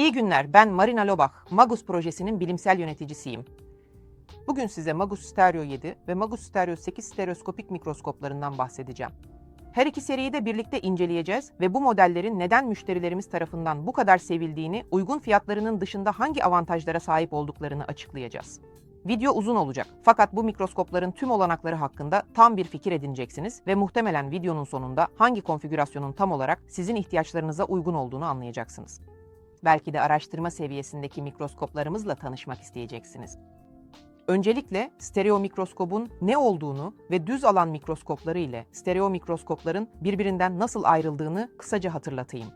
İyi günler, ben Marina Lobach, Magus projesinin bilimsel yöneticisiyim. Bugün size Magus Stereo 7 ve Magus Stereo 8 stereoskopik mikroskoplarından bahsedeceğim. Her iki seriyi de birlikte inceleyeceğiz ve bu modellerin neden müşterilerimiz tarafından bu kadar sevildiğini, uygun fiyatlarının dışında hangi avantajlara sahip olduklarını açıklayacağız. Video uzun olacak fakat bu mikroskopların tüm olanakları hakkında tam bir fikir edineceksiniz ve muhtemelen videonun sonunda hangi konfigürasyonun tam olarak sizin ihtiyaçlarınıza uygun olduğunu anlayacaksınız. Belki de araştırma seviyesindeki mikroskoplarımızla tanışmak isteyeceksiniz. Öncelikle stereo mikroskobun ne olduğunu ve düz alan mikroskopları ile stereo mikroskopların birbirinden nasıl ayrıldığını kısaca hatırlatayım.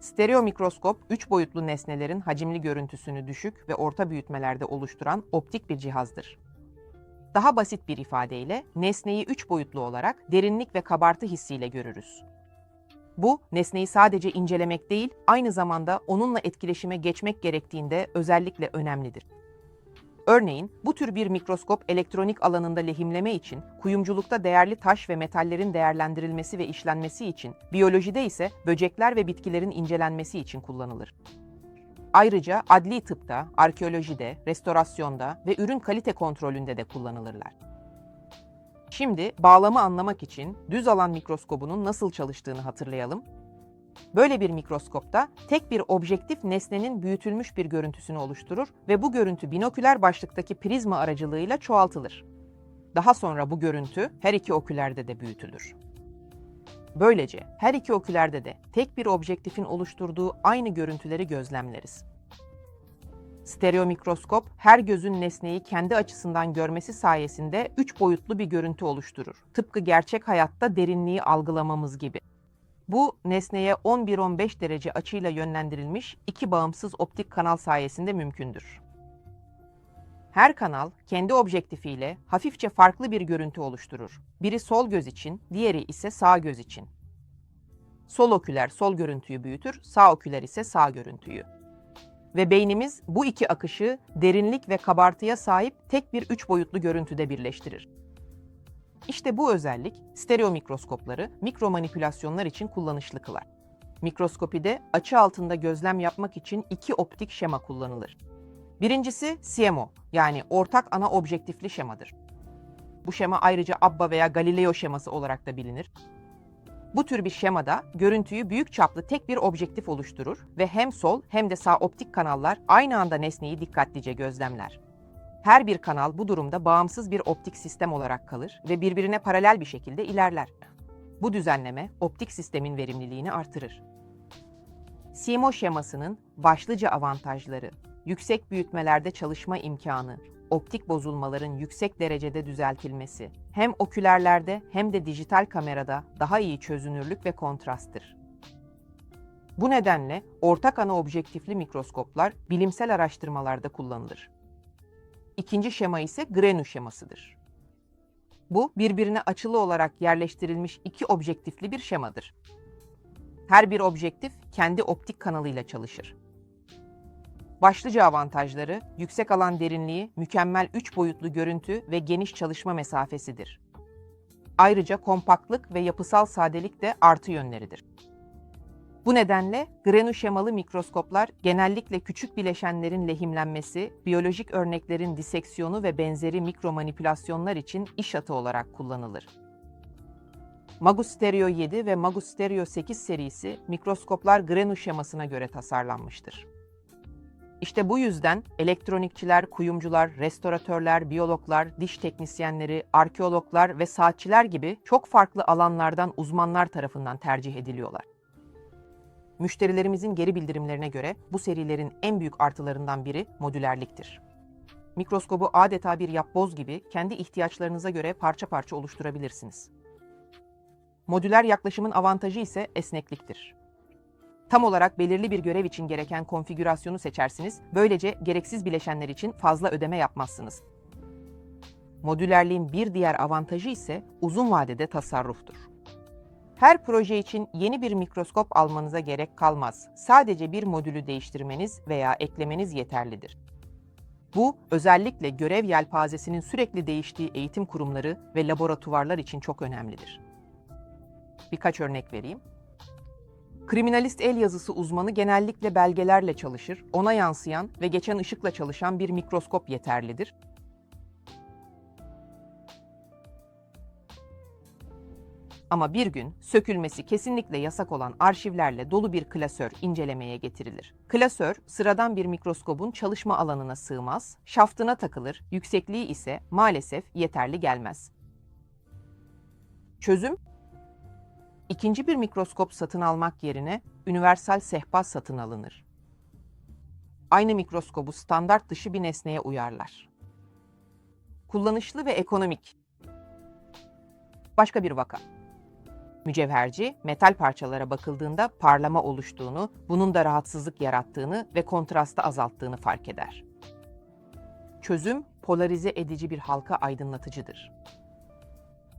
Stereo mikroskop, üç boyutlu nesnelerin hacimli görüntüsünü düşük ve orta büyütmelerde oluşturan optik bir cihazdır. Daha basit bir ifadeyle nesneyi üç boyutlu olarak derinlik ve kabartı hissiyle görürüz. Bu, nesneyi sadece incelemek değil, aynı zamanda onunla etkileşime geçmek gerektiğinde özellikle önemlidir. Örneğin bu tür bir mikroskop elektronik alanında lehimleme için, kuyumculukta değerli taş ve metallerin değerlendirilmesi ve işlenmesi için, biyolojide ise böcekler ve bitkilerin incelenmesi için kullanılır. Ayrıca adli tıpta, arkeolojide, restorasyonda ve ürün kalite kontrolünde de kullanılırlar. Şimdi bağlamı anlamak için düz alan mikroskobunun nasıl çalıştığını hatırlayalım Böyle bir mikroskopta tek bir objektif nesnenin büyütülmüş bir görüntüsünü oluşturur ve bu görüntü binoküler başlıktaki prizma aracılığıyla çoğaltılır. Daha sonra bu görüntü her iki okülerde de büyütülür. Böylece her iki okülerde de tek bir objektifin oluşturduğu aynı görüntüleri gözlemleriz. Stereo mikroskop her gözün nesneyi kendi açısından görmesi sayesinde üç boyutlu bir görüntü oluşturur. Tıpkı gerçek hayatta derinliği algılamamız gibi. Bu nesneye 11-15 derece açıyla yönlendirilmiş iki bağımsız optik kanal sayesinde mümkündür. Her kanal kendi objektifiyle hafifçe farklı bir görüntü oluşturur. Biri sol göz için, diğeri ise sağ göz için. Sol oküler sol görüntüyü büyütür, sağ oküler ise sağ görüntüyü. Ve beynimiz bu iki akışı derinlik ve kabartıya sahip tek bir üç boyutlu görüntüde birleştirir. İşte bu özellik stereo mikroskopları mikro manipülasyonlar için kullanışlı kılar. Mikroskopide açı altında gözlem yapmak için iki optik şema kullanılır. Birincisi CMO yani ortak ana objektifli şemadır. Bu şema ayrıca ABBA veya Galileo şeması olarak da bilinir. Bu tür bir şemada görüntüyü büyük çaplı tek bir objektif oluşturur ve hem sol hem de sağ optik kanallar aynı anda nesneyi dikkatlice gözlemler. Her bir kanal bu durumda bağımsız bir optik sistem olarak kalır ve birbirine paralel bir şekilde ilerler. Bu düzenleme optik sistemin verimliliğini artırır. CMO şemasının başlıca avantajları, yüksek büyütmelerde çalışma imkanı, optik bozulmaların yüksek derecede düzeltilmesi, hem okülerlerde hem de dijital kamerada daha iyi çözünürlük ve kontrasttır. Bu nedenle ortak ana objektifli mikroskoplar bilimsel araştırmalarda kullanılır. İkinci şema ise Grenu şemasıdır. Bu birbirine açılı olarak yerleştirilmiş iki objektifli bir şemadır. Her bir objektif kendi optik kanalıyla çalışır. Başlıca avantajları yüksek alan derinliği, mükemmel 3 boyutlu görüntü ve geniş çalışma mesafesidir. Ayrıca kompaktlık ve yapısal sadelik de artı yönleridir. Bu nedenle grenu şemalı mikroskoplar genellikle küçük bileşenlerin lehimlenmesi, biyolojik örneklerin diseksiyonu ve benzeri mikro manipülasyonlar için iş atı olarak kullanılır. Magus Stereo 7 ve Magus Stereo 8 serisi mikroskoplar grenu şemasına göre tasarlanmıştır. İşte bu yüzden elektronikçiler, kuyumcular, restoratörler, biyologlar, diş teknisyenleri, arkeologlar ve saatçiler gibi çok farklı alanlardan uzmanlar tarafından tercih ediliyorlar. Müşterilerimizin geri bildirimlerine göre bu serilerin en büyük artılarından biri modülerliktir. Mikroskobu adeta bir yapboz gibi kendi ihtiyaçlarınıza göre parça parça oluşturabilirsiniz. Modüler yaklaşımın avantajı ise esnekliktir. Tam olarak belirli bir görev için gereken konfigürasyonu seçersiniz, böylece gereksiz bileşenler için fazla ödeme yapmazsınız. Modülerliğin bir diğer avantajı ise uzun vadede tasarruftur. Her proje için yeni bir mikroskop almanıza gerek kalmaz. Sadece bir modülü değiştirmeniz veya eklemeniz yeterlidir. Bu özellikle görev yelpazesinin sürekli değiştiği eğitim kurumları ve laboratuvarlar için çok önemlidir. Birkaç örnek vereyim. Kriminalist el yazısı uzmanı genellikle belgelerle çalışır, ona yansıyan ve geçen ışıkla çalışan bir mikroskop yeterlidir. Ama bir gün sökülmesi kesinlikle yasak olan arşivlerle dolu bir klasör incelemeye getirilir. Klasör sıradan bir mikroskobun çalışma alanına sığmaz, şaftına takılır, yüksekliği ise maalesef yeterli gelmez. Çözüm İkinci bir mikroskop satın almak yerine universal sehpa satın alınır. Aynı mikroskobu standart dışı bir nesneye uyarlar. Kullanışlı ve ekonomik. Başka bir vaka. Mücevherci, metal parçalara bakıldığında parlama oluştuğunu, bunun da rahatsızlık yarattığını ve kontrastı azalttığını fark eder. Çözüm, polarize edici bir halka aydınlatıcıdır.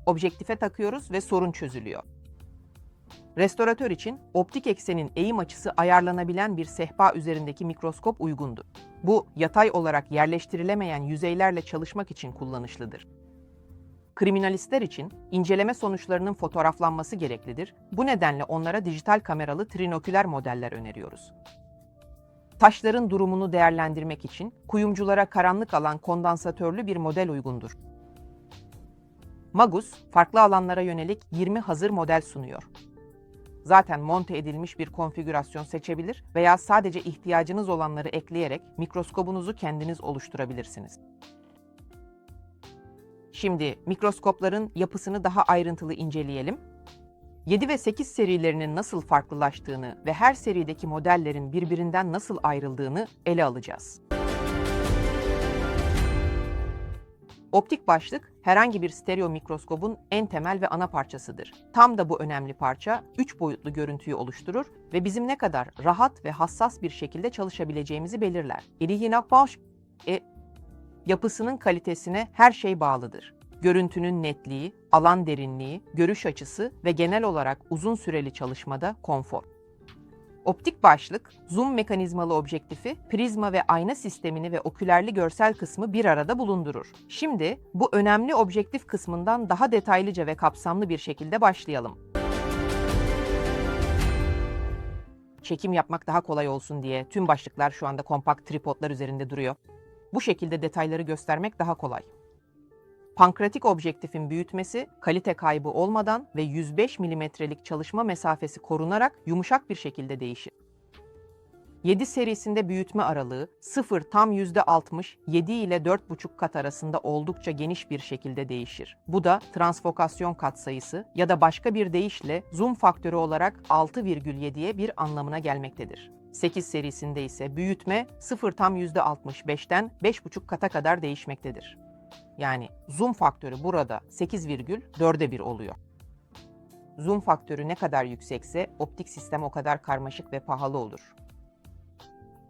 Objektife takıyoruz ve sorun çözülüyor. Restoratör için optik eksenin eğim açısı ayarlanabilen bir sehpa üzerindeki mikroskop uygundur. Bu, yatay olarak yerleştirilemeyen yüzeylerle çalışmak için kullanışlıdır. Kriminalistler için inceleme sonuçlarının fotoğraflanması gereklidir. Bu nedenle onlara dijital kameralı trinoküler modeller öneriyoruz. Taşların durumunu değerlendirmek için kuyumculara karanlık alan kondansatörlü bir model uygundur. Magus, farklı alanlara yönelik 20 hazır model sunuyor. Zaten monte edilmiş bir konfigürasyon seçebilir veya sadece ihtiyacınız olanları ekleyerek mikroskobunuzu kendiniz oluşturabilirsiniz. Şimdi mikroskopların yapısını daha ayrıntılı inceleyelim. 7 ve 8 serilerinin nasıl farklılaştığını ve her serideki modellerin birbirinden nasıl ayrıldığını ele alacağız. Optik başlık herhangi bir stereo mikroskobun en temel ve ana parçasıdır. Tam da bu önemli parça 3 boyutlu görüntüyü oluşturur ve bizim ne kadar rahat ve hassas bir şekilde çalışabileceğimizi belirler. İlihina baş e, yapısının kalitesine her şey bağlıdır. Görüntünün netliği, alan derinliği, görüş açısı ve genel olarak uzun süreli çalışmada konfor. Optik başlık, zoom mekanizmalı objektifi, prizma ve ayna sistemini ve okülerli görsel kısmı bir arada bulundurur. Şimdi bu önemli objektif kısmından daha detaylıca ve kapsamlı bir şekilde başlayalım. Çekim yapmak daha kolay olsun diye tüm başlıklar şu anda kompakt tripodlar üzerinde duruyor. Bu şekilde detayları göstermek daha kolay. Pankratik objektifin büyütmesi kalite kaybı olmadan ve 105 milimetrelik çalışma mesafesi korunarak yumuşak bir şekilde değişir. 7 serisinde büyütme aralığı 0 tam %60, 7 ile 4,5 kat arasında oldukça geniş bir şekilde değişir. Bu da transfokasyon katsayısı ya da başka bir deyişle zoom faktörü olarak 6,7'ye bir anlamına gelmektedir. 8 serisinde ise büyütme 0 tam %65'ten 5,5 kata kadar değişmektedir. Yani zoom faktörü burada 8,4'e 1 oluyor. Zoom faktörü ne kadar yüksekse optik sistem o kadar karmaşık ve pahalı olur.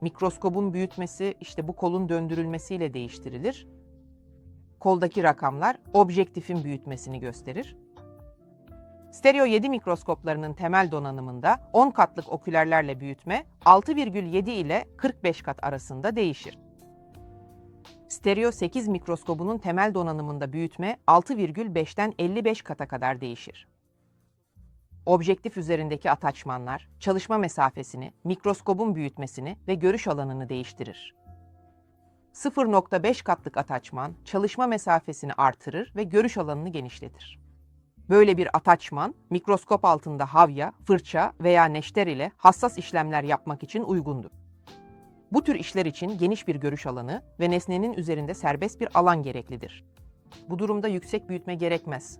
Mikroskobun büyütmesi işte bu kolun döndürülmesiyle değiştirilir. Koldaki rakamlar objektifin büyütmesini gösterir. Stereo 7 mikroskoplarının temel donanımında 10 katlık okülerlerle büyütme 6,7 ile 45 kat arasında değişir. Stereo 8 mikroskobunun temel donanımında büyütme 6,5'ten 55 kata kadar değişir. Objektif üzerindeki ataçmanlar çalışma mesafesini, mikroskobun büyütmesini ve görüş alanını değiştirir. 0.5 katlık ataçman çalışma mesafesini artırır ve görüş alanını genişletir. Böyle bir ataçman mikroskop altında havya, fırça veya neşter ile hassas işlemler yapmak için uygundur. Bu tür işler için geniş bir görüş alanı ve nesnenin üzerinde serbest bir alan gereklidir. Bu durumda yüksek büyütme gerekmez.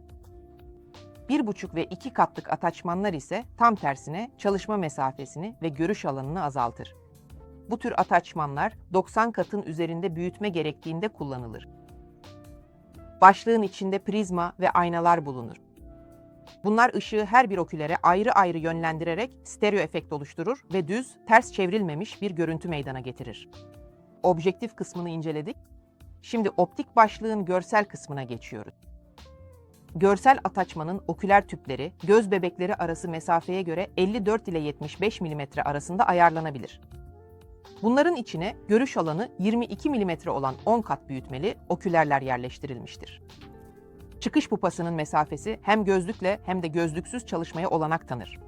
1,5 ve 2 katlık ataçmanlar ise tam tersine çalışma mesafesini ve görüş alanını azaltır. Bu tür ataçmanlar 90 katın üzerinde büyütme gerektiğinde kullanılır. Başlığın içinde prizma ve aynalar bulunur. Bunlar ışığı her bir okülere ayrı ayrı yönlendirerek stereo efekt oluşturur ve düz, ters çevrilmemiş bir görüntü meydana getirir. Objektif kısmını inceledik. Şimdi optik başlığın görsel kısmına geçiyoruz. Görsel ataçmanın oküler tüpleri, göz bebekleri arası mesafeye göre 54 ile 75 mm arasında ayarlanabilir. Bunların içine görüş alanı 22 mm olan 10 kat büyütmeli okülerler yerleştirilmiştir. Çıkış pupasının mesafesi hem gözlükle hem de gözlüksüz çalışmaya olanak tanır.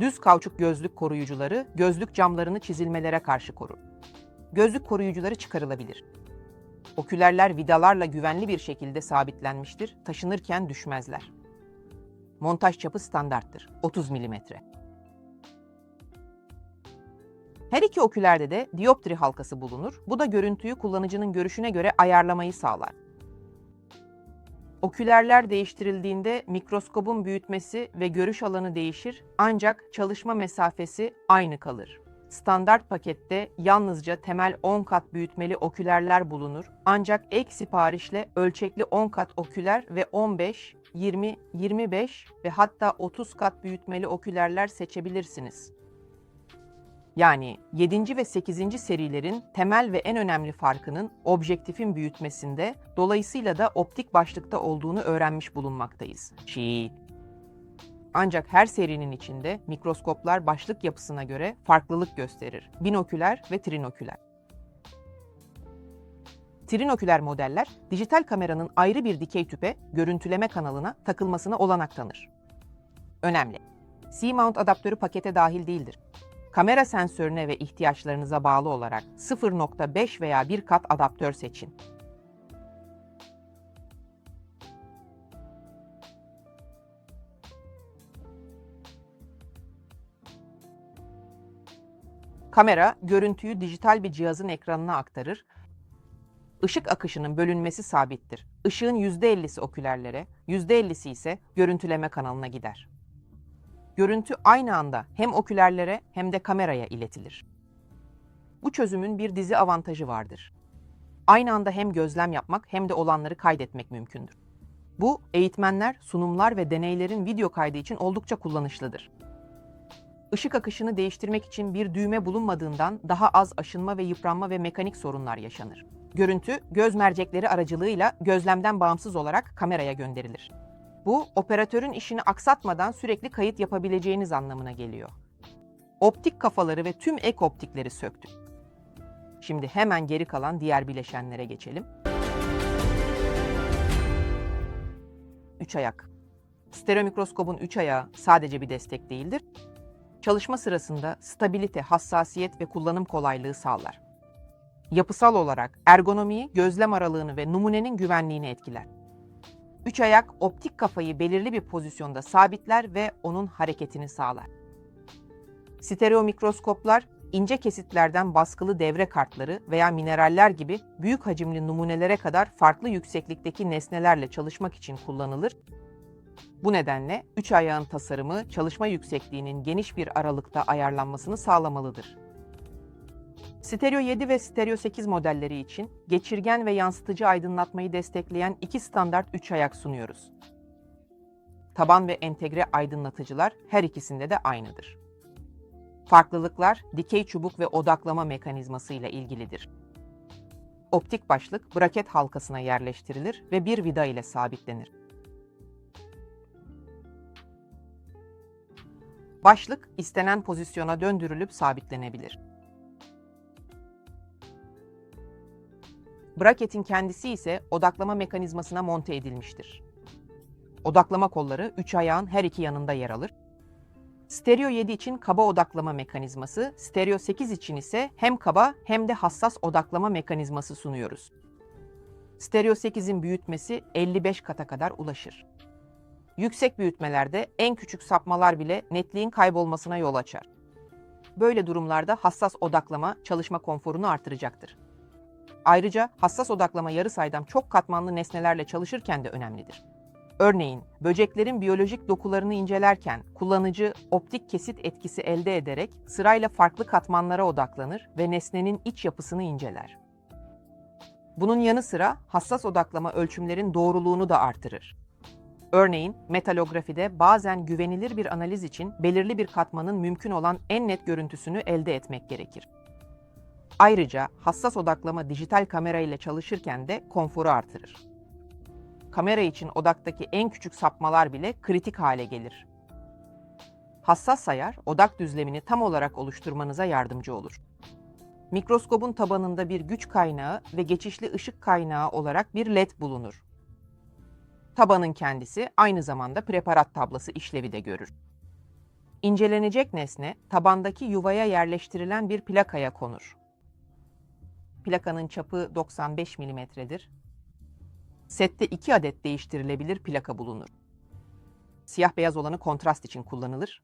Düz kauçuk gözlük koruyucuları gözlük camlarını çizilmelere karşı korur. Gözlük koruyucuları çıkarılabilir. Okülerler vidalarla güvenli bir şekilde sabitlenmiştir, taşınırken düşmezler. Montaj çapı standarttır, 30 mm. Her iki okülerde de dioptri halkası bulunur. Bu da görüntüyü kullanıcının görüşüne göre ayarlamayı sağlar. Okülerler değiştirildiğinde mikroskobun büyütmesi ve görüş alanı değişir ancak çalışma mesafesi aynı kalır. Standart pakette yalnızca temel 10 kat büyütmeli okülerler bulunur ancak ek siparişle ölçekli 10 kat oküler ve 15, 20, 25 ve hatta 30 kat büyütmeli okülerler seçebilirsiniz. Yani 7. ve 8. serilerin temel ve en önemli farkının objektifin büyütmesinde, dolayısıyla da optik başlıkta olduğunu öğrenmiş bulunmaktayız. Şii. Ancak her serinin içinde mikroskoplar başlık yapısına göre farklılık gösterir. Binoküler ve trinoküler. Trinoküler modeller, dijital kameranın ayrı bir dikey tüpe, görüntüleme kanalına takılmasına olanak tanır. Önemli. C-mount adaptörü pakete dahil değildir. Kamera sensörüne ve ihtiyaçlarınıza bağlı olarak 0.5 veya 1 kat adaptör seçin. Kamera görüntüyü dijital bir cihazın ekranına aktarır. Işık akışının bölünmesi sabittir. Işığın %50'si okülerlere, %50'si ise görüntüleme kanalına gider. Görüntü aynı anda hem okülerlere hem de kameraya iletilir. Bu çözümün bir dizi avantajı vardır. Aynı anda hem gözlem yapmak hem de olanları kaydetmek mümkündür. Bu eğitmenler, sunumlar ve deneylerin video kaydı için oldukça kullanışlıdır. Işık akışını değiştirmek için bir düğme bulunmadığından daha az aşınma ve yıpranma ve mekanik sorunlar yaşanır. Görüntü, göz mercekleri aracılığıyla gözlemden bağımsız olarak kameraya gönderilir. Bu, operatörün işini aksatmadan sürekli kayıt yapabileceğiniz anlamına geliyor. Optik kafaları ve tüm ek optikleri söktük. Şimdi hemen geri kalan diğer bileşenlere geçelim. Üç ayak. Stereo mikroskobun üç ayağı sadece bir destek değildir. Çalışma sırasında stabilite, hassasiyet ve kullanım kolaylığı sağlar. Yapısal olarak ergonomiyi, gözlem aralığını ve numunenin güvenliğini etkiler. Üç ayak optik kafayı belirli bir pozisyonda sabitler ve onun hareketini sağlar. Stereo mikroskoplar ince kesitlerden baskılı devre kartları veya mineraller gibi büyük hacimli numunelere kadar farklı yükseklikteki nesnelerle çalışmak için kullanılır. Bu nedenle üç ayağın tasarımı çalışma yüksekliğinin geniş bir aralıkta ayarlanmasını sağlamalıdır. Stereo 7 ve Stereo 8 modelleri için geçirgen ve yansıtıcı aydınlatmayı destekleyen iki standart 3 ayak sunuyoruz. Taban ve entegre aydınlatıcılar her ikisinde de aynıdır. Farklılıklar dikey çubuk ve odaklama mekanizması ile ilgilidir. Optik başlık braket halkasına yerleştirilir ve bir vida ile sabitlenir. Başlık istenen pozisyona döndürülüp sabitlenebilir. Braketin kendisi ise odaklama mekanizmasına monte edilmiştir. Odaklama kolları üç ayağın her iki yanında yer alır. Stereo 7 için kaba odaklama mekanizması, Stereo 8 için ise hem kaba hem de hassas odaklama mekanizması sunuyoruz. Stereo 8'in büyütmesi 55 kata kadar ulaşır. Yüksek büyütmelerde en küçük sapmalar bile netliğin kaybolmasına yol açar. Böyle durumlarda hassas odaklama çalışma konforunu artıracaktır. Ayrıca hassas odaklama yarı saydam çok katmanlı nesnelerle çalışırken de önemlidir. Örneğin böceklerin biyolojik dokularını incelerken kullanıcı optik kesit etkisi elde ederek sırayla farklı katmanlara odaklanır ve nesnenin iç yapısını inceler. Bunun yanı sıra hassas odaklama ölçümlerin doğruluğunu da artırır. Örneğin metalografide bazen güvenilir bir analiz için belirli bir katmanın mümkün olan en net görüntüsünü elde etmek gerekir. Ayrıca hassas odaklama dijital kamera ile çalışırken de konforu artırır. Kamera için odaktaki en küçük sapmalar bile kritik hale gelir. Hassas ayar, odak düzlemini tam olarak oluşturmanıza yardımcı olur. Mikroskobun tabanında bir güç kaynağı ve geçişli ışık kaynağı olarak bir led bulunur. Tabanın kendisi aynı zamanda preparat tablası işlevi de görür. İncelenecek nesne tabandaki yuvaya yerleştirilen bir plakaya konur. Plakanın çapı 95 milimetredir. Sette 2 adet değiştirilebilir plaka bulunur. Siyah beyaz olanı kontrast için kullanılır.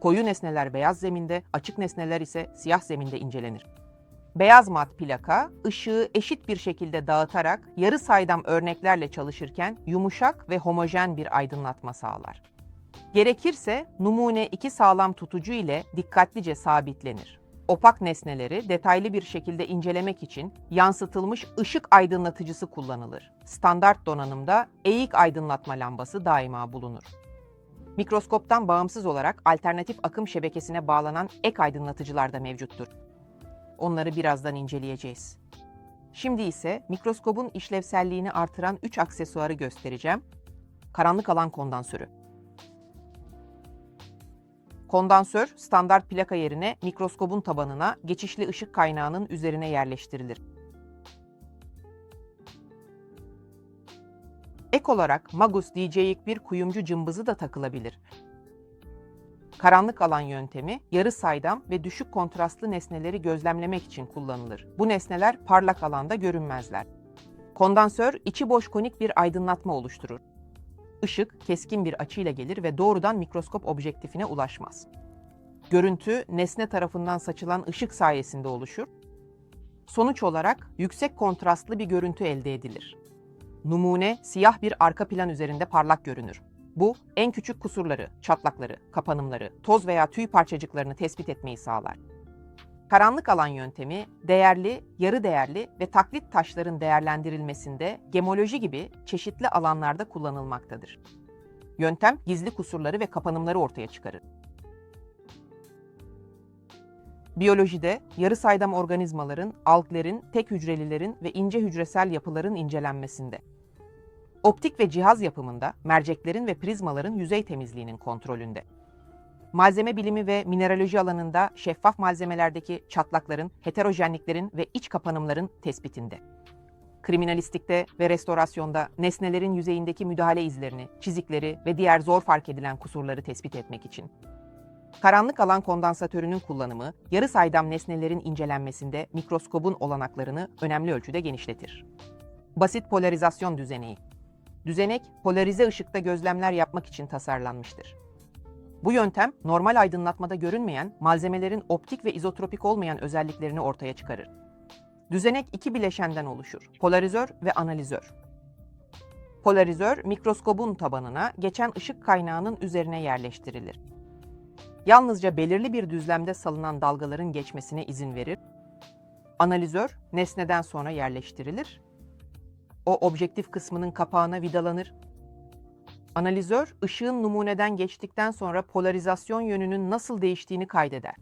Koyu nesneler beyaz zeminde, açık nesneler ise siyah zeminde incelenir. Beyaz mat plaka, ışığı eşit bir şekilde dağıtarak yarı saydam örneklerle çalışırken yumuşak ve homojen bir aydınlatma sağlar. Gerekirse numune iki sağlam tutucu ile dikkatlice sabitlenir. Opak nesneleri detaylı bir şekilde incelemek için yansıtılmış ışık aydınlatıcısı kullanılır. Standart donanımda eğik aydınlatma lambası daima bulunur. Mikroskoptan bağımsız olarak alternatif akım şebekesine bağlanan ek aydınlatıcılar da mevcuttur. Onları birazdan inceleyeceğiz. Şimdi ise mikroskobun işlevselliğini artıran 3 aksesuarı göstereceğim. Karanlık alan kondansörü. Kondansör standart plaka yerine mikroskobun tabanına geçişli ışık kaynağının üzerine yerleştirilir. Ek olarak Magus DJ'lik bir kuyumcu cımbızı da takılabilir. Karanlık alan yöntemi yarı saydam ve düşük kontrastlı nesneleri gözlemlemek için kullanılır. Bu nesneler parlak alanda görünmezler. Kondansör içi boş konik bir aydınlatma oluşturur. Işık keskin bir açıyla gelir ve doğrudan mikroskop objektifine ulaşmaz. Görüntü nesne tarafından saçılan ışık sayesinde oluşur. Sonuç olarak yüksek kontrastlı bir görüntü elde edilir. Numune siyah bir arka plan üzerinde parlak görünür. Bu en küçük kusurları, çatlakları, kapanımları, toz veya tüy parçacıklarını tespit etmeyi sağlar. Karanlık alan yöntemi değerli, yarı değerli ve taklit taşların değerlendirilmesinde gemoloji gibi çeşitli alanlarda kullanılmaktadır. Yöntem gizli kusurları ve kapanımları ortaya çıkarır. Biyolojide yarı saydam organizmaların, alglerin, tek hücrelilerin ve ince hücresel yapıların incelenmesinde. Optik ve cihaz yapımında merceklerin ve prizmaların yüzey temizliğinin kontrolünde. Malzeme bilimi ve mineraloji alanında şeffaf malzemelerdeki çatlakların, heterojenliklerin ve iç kapanımların tespitinde. Kriminalistikte ve restorasyonda nesnelerin yüzeyindeki müdahale izlerini, çizikleri ve diğer zor fark edilen kusurları tespit etmek için. Karanlık alan kondansatörünün kullanımı, yarı saydam nesnelerin incelenmesinde mikroskobun olanaklarını önemli ölçüde genişletir. Basit polarizasyon düzeneği Düzenek, polarize ışıkta gözlemler yapmak için tasarlanmıştır. Bu yöntem, normal aydınlatmada görünmeyen malzemelerin optik ve izotropik olmayan özelliklerini ortaya çıkarır. Düzenek iki bileşenden oluşur, polarizör ve analizör. Polarizör, mikroskobun tabanına geçen ışık kaynağının üzerine yerleştirilir. Yalnızca belirli bir düzlemde salınan dalgaların geçmesine izin verir. Analizör, nesneden sonra yerleştirilir o objektif kısmının kapağına vidalanır. Analizör, ışığın numuneden geçtikten sonra polarizasyon yönünün nasıl değiştiğini kaydeder.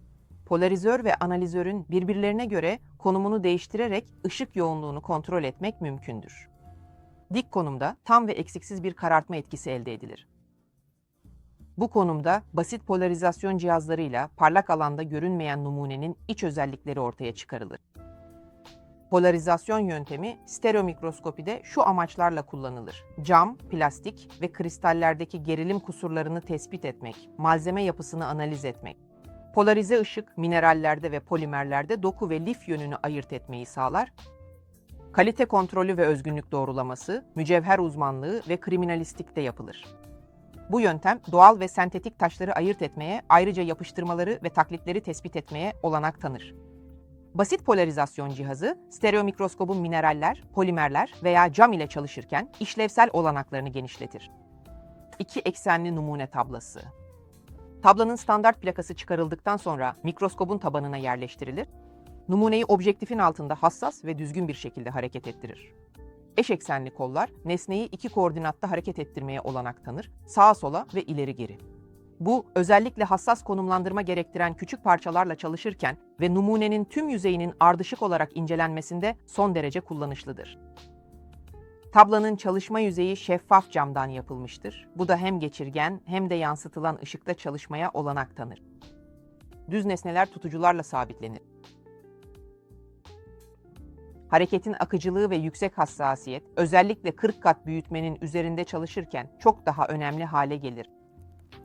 Polarizör ve analizörün birbirlerine göre konumunu değiştirerek ışık yoğunluğunu kontrol etmek mümkündür. Dik konumda tam ve eksiksiz bir karartma etkisi elde edilir. Bu konumda basit polarizasyon cihazlarıyla parlak alanda görünmeyen numunenin iç özellikleri ortaya çıkarılır. Polarizasyon yöntemi stereo mikroskopide şu amaçlarla kullanılır. Cam, plastik ve kristallerdeki gerilim kusurlarını tespit etmek, malzeme yapısını analiz etmek. Polarize ışık minerallerde ve polimerlerde doku ve lif yönünü ayırt etmeyi sağlar. Kalite kontrolü ve özgünlük doğrulaması, mücevher uzmanlığı ve kriminalistikte yapılır. Bu yöntem doğal ve sentetik taşları ayırt etmeye, ayrıca yapıştırmaları ve taklitleri tespit etmeye olanak tanır. Basit polarizasyon cihazı, stereo mikroskobun mineraller, polimerler veya cam ile çalışırken işlevsel olanaklarını genişletir. İki eksenli numune tablası. Tablanın standart plakası çıkarıldıktan sonra mikroskobun tabanına yerleştirilir. Numuneyi objektifin altında hassas ve düzgün bir şekilde hareket ettirir. Eş eksenli kollar nesneyi iki koordinatta hareket ettirmeye olanak tanır, sağa sola ve ileri geri. Bu özellikle hassas konumlandırma gerektiren küçük parçalarla çalışırken ve numunenin tüm yüzeyinin ardışık olarak incelenmesinde son derece kullanışlıdır. Tablanın çalışma yüzeyi şeffaf camdan yapılmıştır. Bu da hem geçirgen hem de yansıtılan ışıkta çalışmaya olanak tanır. Düz nesneler tutucularla sabitlenir. Hareketin akıcılığı ve yüksek hassasiyet özellikle 40 kat büyütmenin üzerinde çalışırken çok daha önemli hale gelir.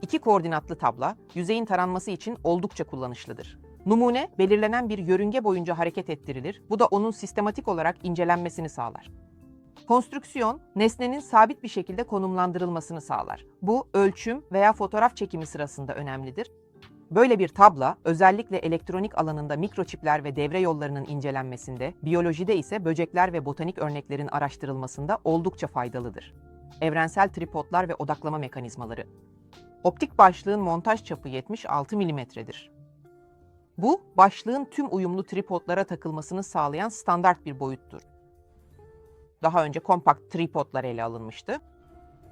İki koordinatlı tabla, yüzeyin taranması için oldukça kullanışlıdır. Numune, belirlenen bir yörünge boyunca hareket ettirilir. Bu da onun sistematik olarak incelenmesini sağlar. Konstrüksiyon, nesnenin sabit bir şekilde konumlandırılmasını sağlar. Bu, ölçüm veya fotoğraf çekimi sırasında önemlidir. Böyle bir tabla, özellikle elektronik alanında mikroçipler ve devre yollarının incelenmesinde, biyolojide ise böcekler ve botanik örneklerin araştırılmasında oldukça faydalıdır. Evrensel tripodlar ve odaklama mekanizmaları. Optik başlığın montaj çapı 76 mm'dir. Bu, başlığın tüm uyumlu tripodlara takılmasını sağlayan standart bir boyuttur. Daha önce kompakt tripodlar ele alınmıştı.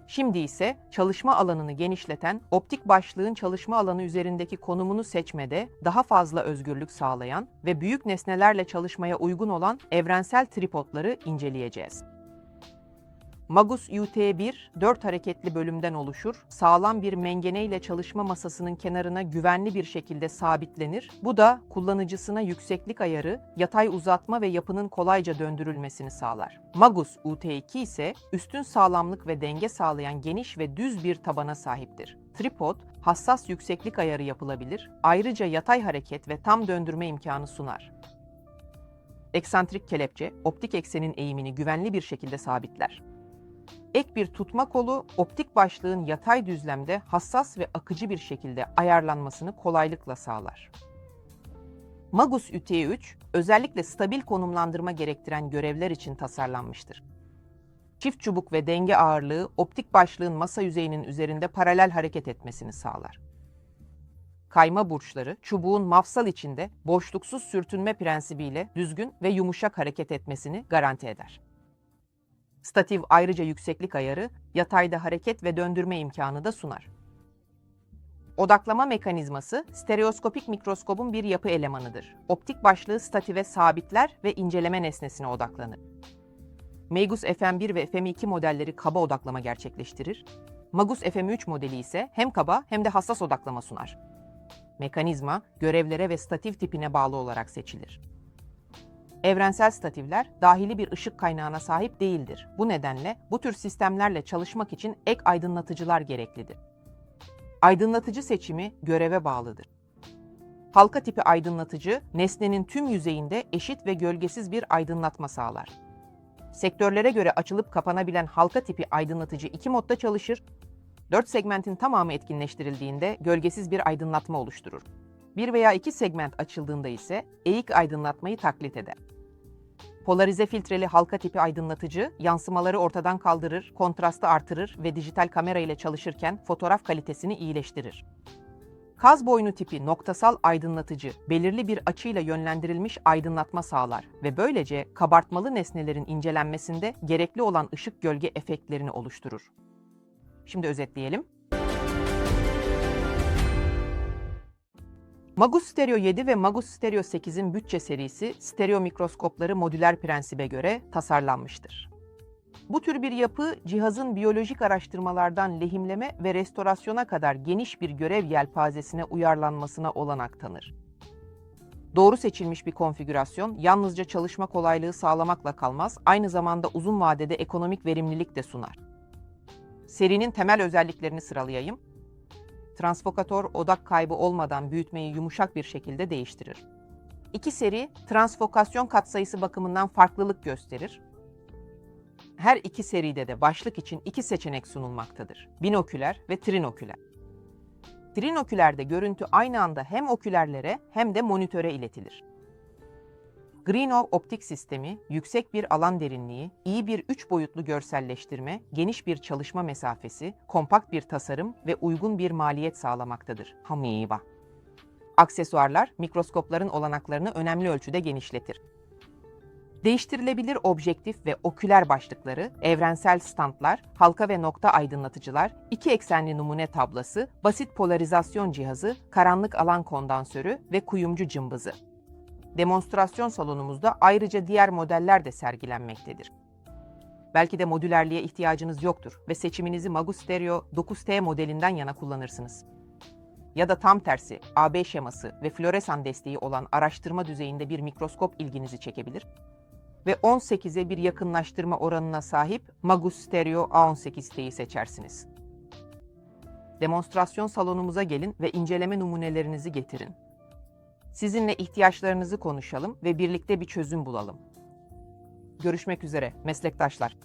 Şimdi ise çalışma alanını genişleten, optik başlığın çalışma alanı üzerindeki konumunu seçmede daha fazla özgürlük sağlayan ve büyük nesnelerle çalışmaya uygun olan evrensel tripodları inceleyeceğiz. Magus UT1 4 hareketli bölümden oluşur. Sağlam bir mengeneyle çalışma masasının kenarına güvenli bir şekilde sabitlenir. Bu da kullanıcısına yükseklik ayarı, yatay uzatma ve yapının kolayca döndürülmesini sağlar. Magus UT2 ise üstün sağlamlık ve denge sağlayan geniş ve düz bir tabana sahiptir. Tripod, hassas yükseklik ayarı yapılabilir. Ayrıca yatay hareket ve tam döndürme imkanı sunar. Eksantrik kelepçe, optik eksenin eğimini güvenli bir şekilde sabitler. Ek bir tutma kolu optik başlığın yatay düzlemde hassas ve akıcı bir şekilde ayarlanmasını kolaylıkla sağlar. Magus UT3 özellikle stabil konumlandırma gerektiren görevler için tasarlanmıştır. Çift çubuk ve denge ağırlığı optik başlığın masa yüzeyinin üzerinde paralel hareket etmesini sağlar. Kayma burçları çubuğun mafsal içinde boşluksuz sürtünme prensibiyle düzgün ve yumuşak hareket etmesini garanti eder. Statif ayrıca yükseklik ayarı, yatayda hareket ve döndürme imkanı da sunar. Odaklama mekanizması, stereoskopik mikroskobun bir yapı elemanıdır. Optik başlığı stative sabitler ve inceleme nesnesine odaklanır. Magus FM1 ve FM2 modelleri kaba odaklama gerçekleştirir. Magus FM3 modeli ise hem kaba hem de hassas odaklama sunar. Mekanizma, görevlere ve statif tipine bağlı olarak seçilir. Evrensel statifler dahili bir ışık kaynağına sahip değildir. Bu nedenle bu tür sistemlerle çalışmak için ek aydınlatıcılar gereklidir. Aydınlatıcı seçimi göreve bağlıdır. Halka tipi aydınlatıcı, nesnenin tüm yüzeyinde eşit ve gölgesiz bir aydınlatma sağlar. Sektörlere göre açılıp kapanabilen halka tipi aydınlatıcı iki modda çalışır. 4 segmentin tamamı etkinleştirildiğinde gölgesiz bir aydınlatma oluşturur. Bir veya iki segment açıldığında ise eğik aydınlatmayı taklit eder. Polarize filtreli halka tipi aydınlatıcı, yansımaları ortadan kaldırır, kontrastı artırır ve dijital kamera ile çalışırken fotoğraf kalitesini iyileştirir. Kaz boynu tipi noktasal aydınlatıcı, belirli bir açıyla yönlendirilmiş aydınlatma sağlar ve böylece kabartmalı nesnelerin incelenmesinde gerekli olan ışık gölge efektlerini oluşturur. Şimdi özetleyelim. Magus Stereo 7 ve Magus Stereo 8'in bütçe serisi stereo mikroskopları modüler prensibe göre tasarlanmıştır. Bu tür bir yapı cihazın biyolojik araştırmalardan lehimleme ve restorasyona kadar geniş bir görev yelpazesine uyarlanmasına olanak tanır. Doğru seçilmiş bir konfigürasyon yalnızca çalışma kolaylığı sağlamakla kalmaz, aynı zamanda uzun vadede ekonomik verimlilik de sunar. Serinin temel özelliklerini sıralayayım transfokatör odak kaybı olmadan büyütmeyi yumuşak bir şekilde değiştirir. İki seri transfokasyon katsayısı bakımından farklılık gösterir. Her iki seride de başlık için iki seçenek sunulmaktadır. Binoküler ve trinoküler. Trinokülerde görüntü aynı anda hem okülerlere hem de monitöre iletilir. Greenov optik sistemi, yüksek bir alan derinliği, iyi bir üç boyutlu görselleştirme, geniş bir çalışma mesafesi, kompakt bir tasarım ve uygun bir maliyet sağlamaktadır. Hamiva. Aksesuarlar, mikroskopların olanaklarını önemli ölçüde genişletir. Değiştirilebilir objektif ve oküler başlıkları, evrensel standlar, halka ve nokta aydınlatıcılar, iki eksenli numune tablası, basit polarizasyon cihazı, karanlık alan kondansörü ve kuyumcu cımbızı. Demonstrasyon salonumuzda ayrıca diğer modeller de sergilenmektedir. Belki de modülerliğe ihtiyacınız yoktur ve seçiminizi Magus Stereo 9T modelinden yana kullanırsınız. Ya da tam tersi AB şeması ve floresan desteği olan araştırma düzeyinde bir mikroskop ilginizi çekebilir ve 18'e bir yakınlaştırma oranına sahip Magus Stereo A18T'yi seçersiniz. demonstrasyon salonumuza gelin ve inceleme numunelerinizi getirin. Sizinle ihtiyaçlarınızı konuşalım ve birlikte bir çözüm bulalım. Görüşmek üzere meslektaşlar.